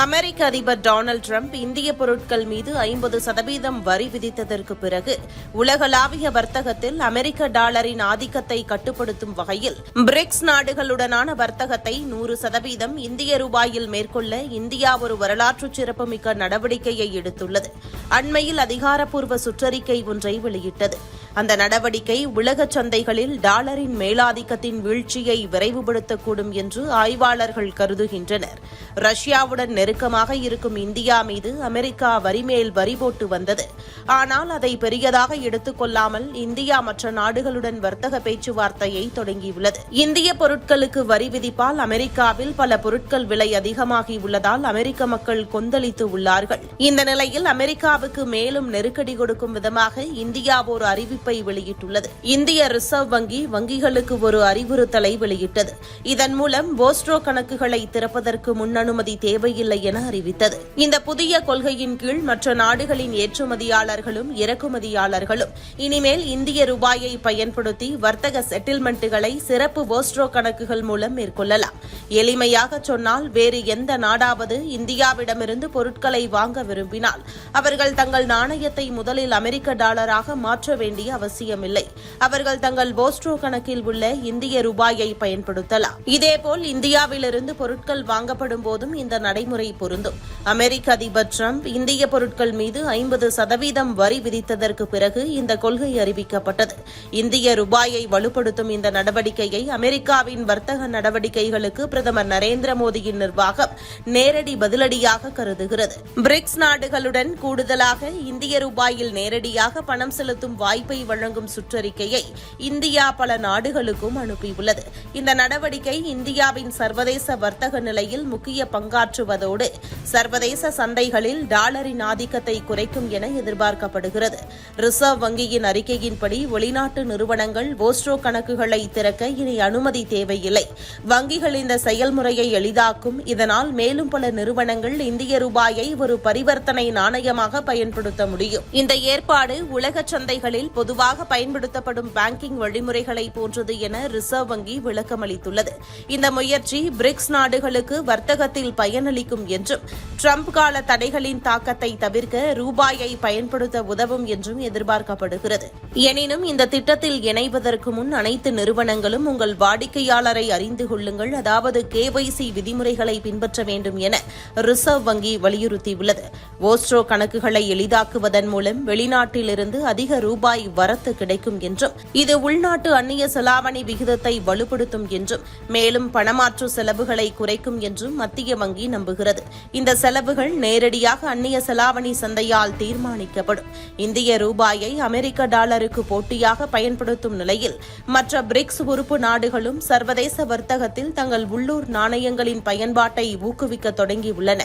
அமெரிக்க அதிபர் Donald Trump இந்திய பொருட்கள் மீது ஐம்பது சதவீதம் வரி விதித்ததற்கு பிறகு உலகளாவிய வர்த்தகத்தில் அமெரிக்க டாலரின் ஆதிக்கத்தை கட்டுப்படுத்தும் வகையில் பிரிக்ஸ் நாடுகளுடனான வர்த்தகத்தை நூறு சதவீதம் இந்திய ரூபாயில் மேற்கொள்ள இந்தியா ஒரு வரலாற்று சிறப்புமிக்க நடவடிக்கையை எடுத்துள்ளது. அண்மையில் அதிகாரப்பூர்வ சுற்றறிக்கை ஒன்றை வெளியிட்டது. அந்த நடவடிக்கை உலக சந்தைகளில் டாலரின் மேலாதிக்கத்தின் வீழ்ச்சியை விரைவுபடுத்தக்கூடும் என்று ஆய்வாளர்கள் கருதுகின்றனர். ரஷ்யாவுடன் நெருக்கமாக இருக்கும் இந்தியா மீது அமெரிக்கா வரிமேல் வரி போட்டு வந்தது. ஆனால் அதை பெரியதாக எடுத்துக் கொள்ளாமல் இந்தியா மற்ற நாடுகளுடன் வர்த்தக பேச்சுவார்த்தையை தொடங்கியுள்ளது. இந்திய பொருட்களுக்கு வரி விதிப்பால் அமெரிக்காவில் பல பொருட்கள் விலை அதிகமாகி உள்ளதால் அமெரிக்க மக்கள் கொந்தளித்து உள்ளார்கள். இந்த நிலையில் அமெரிக்காவுக்கு மேலும் நெருக்கடி கொடுக்கும் விதமாக இந்தியா ஒரு அறிவிப்பு அறிவிப்பை வெளியிட்டுள்ளது. இந்திய ரிசர்வ் வங்கி வங்கிகளுக்கு ஒரு அறிவுறுத்தலை வெளியிட்டது. இதன் மூலம் போஸ்ட்ரோ கணக்குகளை திறப்பதற்கு முன்னனுமதி தேவையில்லை என அறிவித்தது. இந்த புதிய கொள்கையின் கீழ் மற்ற நாடுகளின் ஏற்றுமதியாளர்களும் இறக்குமதியாளர்களும் இனிமேல் இந்திய ரூபாயை பயன்படுத்தி வர்த்தக செட்டில்மெண்ட்டுகளை சிறப்பு போஸ்ட்ரோ கணக்குகள் மூலம் மேற்கொள்ளலாம். எளிமையாக சொன்னால் வேறு எந்த நாடாவது இந்தியாவிடமிருந்து பொருட்களை வாங்க விரும்பினால் அவர்கள் தங்கள் நாணயத்தை முதலில் அமெரிக்க டாலராக மாற்ற வேண்டிய அவசியமில்லை. அவர்கள் தங்கள் போஸ்ட்ரோ கணக்கில் உள்ள இந்திய ரூபாயை பயன்படுத்தலாம். இதேபோல் இந்தியாவிலிருந்து பொருட்கள் வாங்கப்படும் போதும் இந்த நடைமுறை பொருந்தும். அமெரிக்க அதிபர் டிரம்ப் இந்திய பொருட்கள் மீது ஐம்பது சதவீதம் வரி விதித்ததற்கு பிறகு இந்த கொள்கை அறிவிக்கப்பட்டது. இந்திய ரூபாயை வலுப்படுத்தும் இந்த நடவடிக்கையை அமெரிக்காவின் வர்த்தக நடவடிக்கைகளுக்கு பிரதமர் நரேந்திர மோடியின் நிர்வாகம் நேரடி பதிலடியாக கருதுகிறது. பிரிக்ஸ் நாடுகளுடன் கூடுதலாக இந்திய ரூபாயில் நேரடியாக பணம் செலுத்தும் வாய்ப்பை வழங்கும் சுற்றறிக்கையை இந்தியா பல நாடுகளுக்கும் அனுப்பியுள்ளது. இந்த நடவடிக்கை இந்தியாவின் சர்வதேச வர்த்தக நிலையில் முக்கிய பங்காற்றுவதோடு சர்வதேச சந்தைகளில் டாலரின் ஆதிக்கத்தை குறைக்கும் என எதிர்பார்க்கப்படுகிறது. ரிசர்வ் வங்கியின் அறிக்கையின்படி வெளிநாட்டு நிறுவனங்கள் போஸ்ட்ரோ கணக்குகளை திறக்க இனி அனுமதி தேவையில்லை. வங்கிகள் இந்த செயல்முறையை எளிதாக்கும். இதனால் மேலும் பல நிறுவனங்கள் இந்திய ரூபாயை ஒரு பரிவர்த்தனை நாணயமாக பயன்படுத்த முடியும். இந்த ஏற்பாடு உலக சந்தைகளில் பொது பொதுவாக பயன்படுத்தப்படும் பேங்கிங் வழிமுறைகளை போன்றது என ரிசர்வ் வங்கி விளக்கமளித்துள்ளது இந்த முயற்சி பிரிக்ஸ் நாடுகளுக்கு வர்த்தகத்தில் பயனளிக்கும் என்றும் ட்ரம்ப் கால தடைகளின் தாக்கத்தை தவிர்க்க ரூபாயை பயன்படுத்த உதவும் என்றும் எதிர்பார்க்கப்படுகிறது. எனினும் இந்த திட்டத்தில் இணைவதற்கு முன் அனைத்து நிறுவனங்களும் உங்கள் வாடிக்கையாளரை அறிந்து கொள்ளுங்கள். அதாவது கேஒய்சி விதிமுறைகளை பின்பற்ற வேண்டும் என ரிசர்வ் வங்கி வலியுறுத்தியுள்ளது. ஓஸ்ட்ரோ கணக்குகளை எளிதாக்குவதன் மூலம் வெளிநாட்டிலிருந்து அதிக ரூபாய் வரத்து கிடைக்கும் என்றும் இது உள்நாட்டு அந்நிய செலாவணி விகிதத்தை வலுப்படுத்தும் என்றும் மேலும் பணமாற்று செலவுகளை குறைக்கும் என்றும் மத்திய வங்கி நம்புகிறது. இந்த செலவுகள் நேரடியாக அந்நிய செலாவணி சந்தையால் தீர்மானிக்கப்படும். இந்திய ரூபாயை அமெரிக்க டாலருக்கு போட்டியாக பயன்படுத்தும் நிலையில் மற்ற பிரிக்ஸ் உறுப்பு நாடுகளும் சர்வதேச வர்த்தகத்தில் தங்கள் உள்ளூர் நாணயங்களின் பயன்பாட்டை ஊக்குவிக்க தொடங்கியுள்ளன.